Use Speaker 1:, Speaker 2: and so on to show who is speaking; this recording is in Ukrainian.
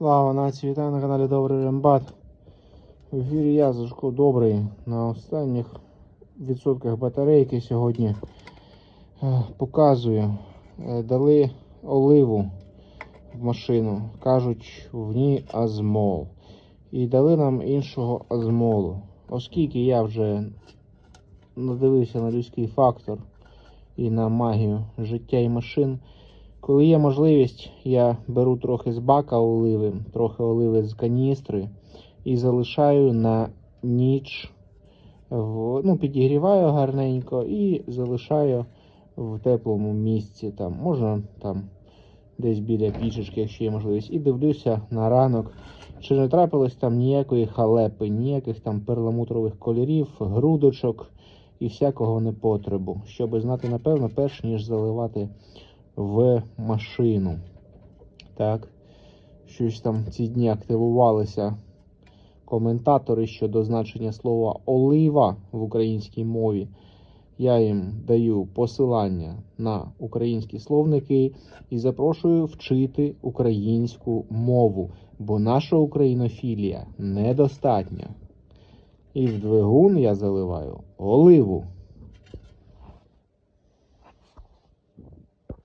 Speaker 1: Слава нації, вітаю на каналі Добрий Рембат. В ефірі я Зашко Добрий. На останніх відсотках батарейки сьогодні е, показую. Е, Дали оливу в машину. Кажуть, в ній азмол. І дали нам іншого азмолу. Оскільки я вже надивився на людський фактор і на магію життя і машин. Коли є можливість, я беру трохи з бака оливи, трохи оливи з каністри і залишаю на ніч, в, ну, підігріваю гарненько і залишаю в теплому місці. Там, можна там десь біля пічечки, якщо є можливість, і дивлюся на ранок, чи не трапилось там ніякої халепи, ніяких там перламутрових кольорів, грудочок і всякого непотребу, щоб знати напевно, перш ніж заливати в машину. Так. Щось там ці дні активувалися коментатори щодо значення слова олива в українській мові. Я їм даю посилання на українські словники і запрошую вчити українську мову, бо наша українофілія недостатня. І в двигун я заливаю оливу.